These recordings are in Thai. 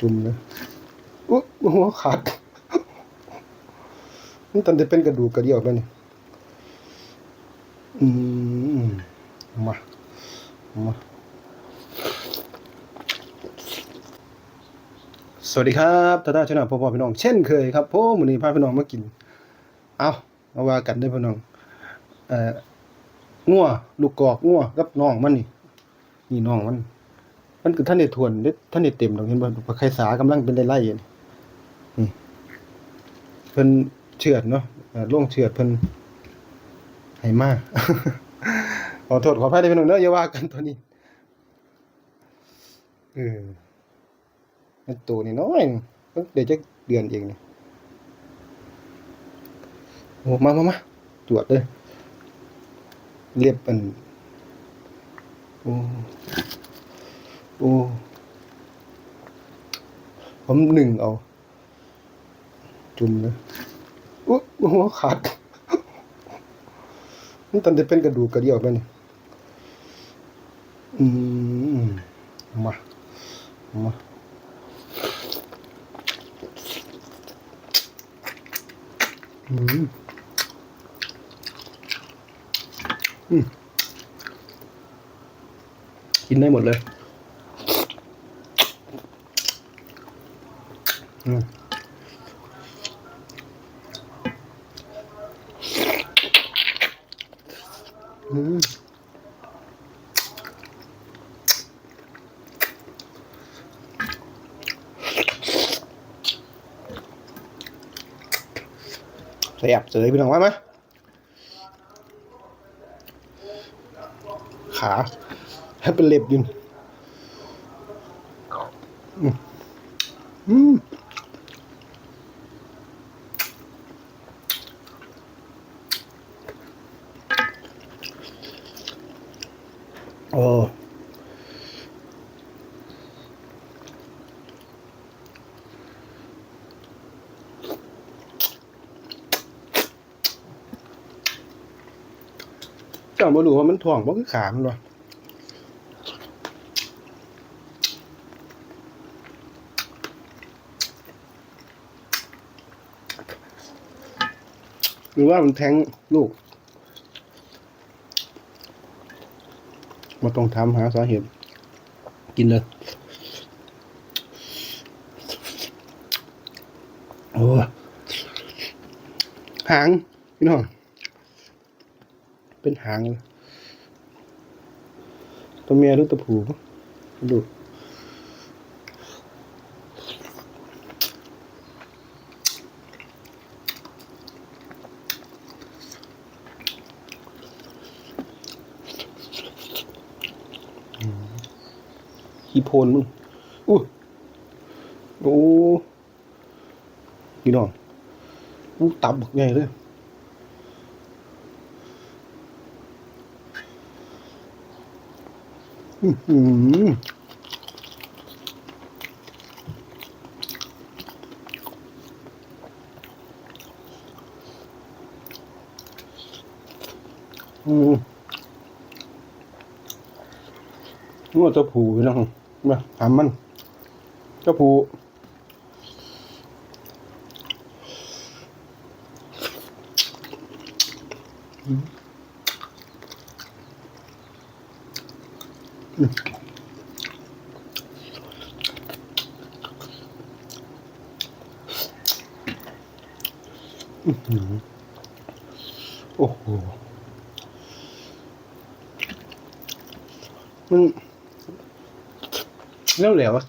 จุ่มเลยอุ๊ยหัวขาด นี่ตอนจะเป็นกระดูกกระเดี่ยวไปนี่อืมมามาสวัสดีครับตาตาชนะพ่อพ่อพี่น้อง เช่นเคยครับผมวันนี้พาพี่น้องมากิน เอามาว่ากันได้พี่น้อง เอ่องัวลูกกอกงัวกับน้องมันนี่ นี่น้องมัน มันคือท่านได้ทวนท่านได้เต็มดอกเห็นบ่ปลาไข่สากำลังเป็นไล่ๆอยู่นี่เพิ่นเฉือดเนาะเอ่องเฉือดเพิ่นให้มาขอโทษขออภัยด้พี่น้องเด้ออย่าว่ากันตัวนี้เออมันตัวนี้น้อยเดี๋ยวจะเดือนเองนี่โอ้มามามาตรวจเลยเรียบอันโอ้ โอ้ผมหนึ่งเอา จุ่มเลยอุ๊ยหัวขาดนี่ตอนจะเป็นกระดูกกระเดี่ยวไปนี่อืมมามาอืมอืมกินได้หมดเลย อืมแซ่บเสยพี่น้องว่าไหมขาให้เป็นเล็บยินอืมอืม โอ้เจ้ามาดูว่ามันถ่วงบ่คือขามันวะหรือว่ามันแทงลูกมาต้องทำหาสาเหตุ กินเลย โอ้หาง พี่น้องเป็น หางเลยตัวเมียหรือตัวผู้ดูขี้โพนมึงอู้โอ้พี่น้องตับบักใหญ่เลย อือหืออืมนวตะผูนะมาถามมันเจ้าผูอื้อหือ โอ้โห มันเร็วเหลวอะ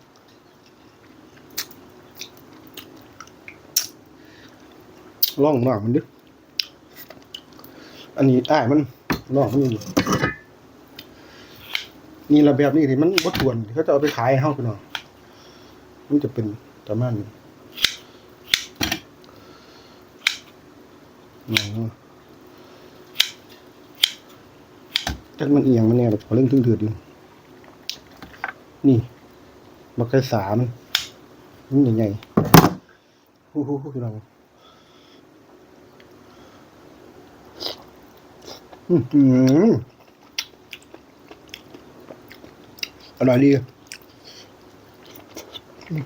ล่องนอกมันดิ อันนี้อ้ายมันนอกมันอยู่ นี่ระแบบนี้ที่มันบดทวนเขาจะเอาไปขายให้เฮากันเนาะมันจะเป็นประมาณนี้อ๋อจักมันเอียงมันเนี่ยขอเรื่องถึงเถือดอยู่นี่บักไก่สามมันใหญ่ๆฮู้ฮู้ฮู้เราอือหืออ ร่อยดี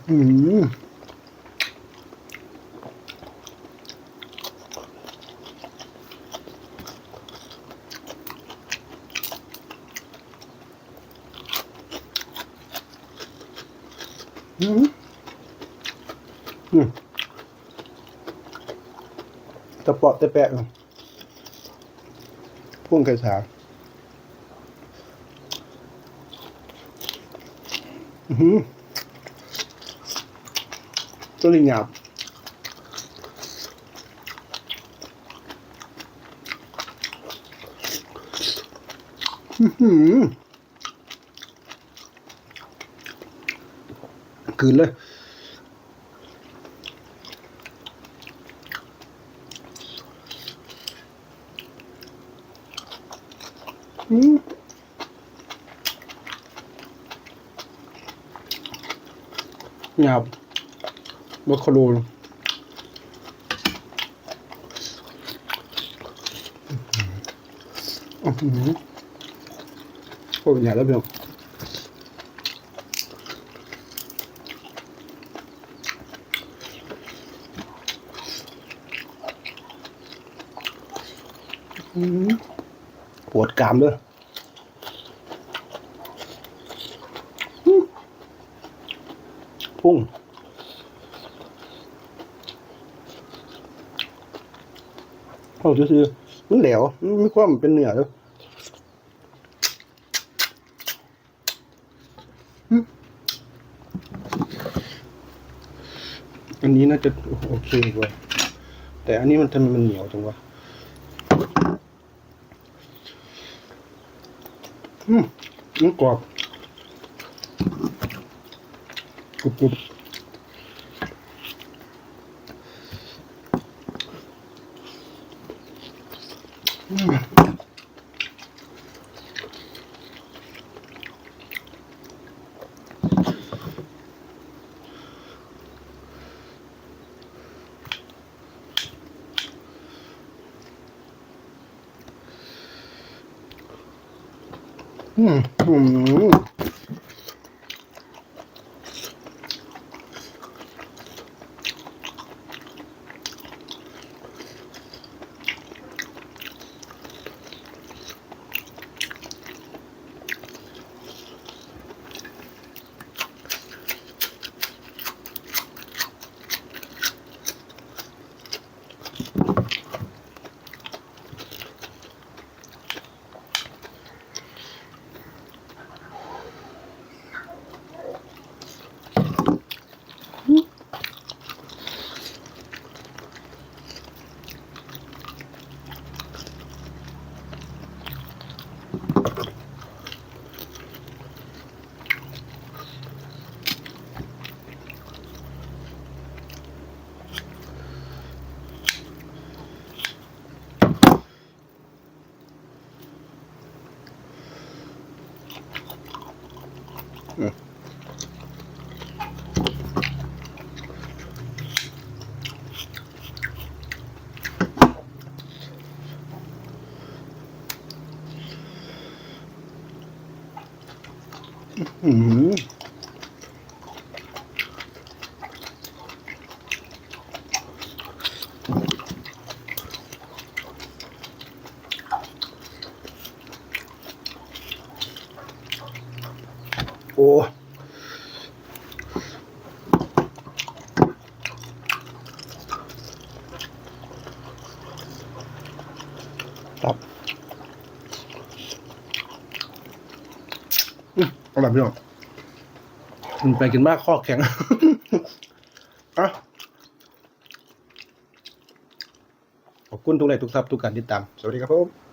อืมอืมอืมตะเปาะตะแปะพุ่งไก่สา อือหือตัว นี้หยบอคลยอืมหยาบบัคคาโรนอื้อหือโอ้ยหยาบแล้วเพียงอื้อหือปวดกรามด้วย พุ่งเขาซื้อๆมันแหลวมันมีความเป็นเนื้อด้วยอันนี้น่าจะโอเคกว่าแต่อันนี้มันทำไมมันเหนียวจังวะอืมมันกรอบ ก รุบกรุ บอืมอืมอืมอืมโอ้ครับอืมอร่อยพี่น้องกินไปกินมากข้อแข็งอะขอบคุณทุกไลค์ทุกซับทุกการติดตาม สวัสดีครับผม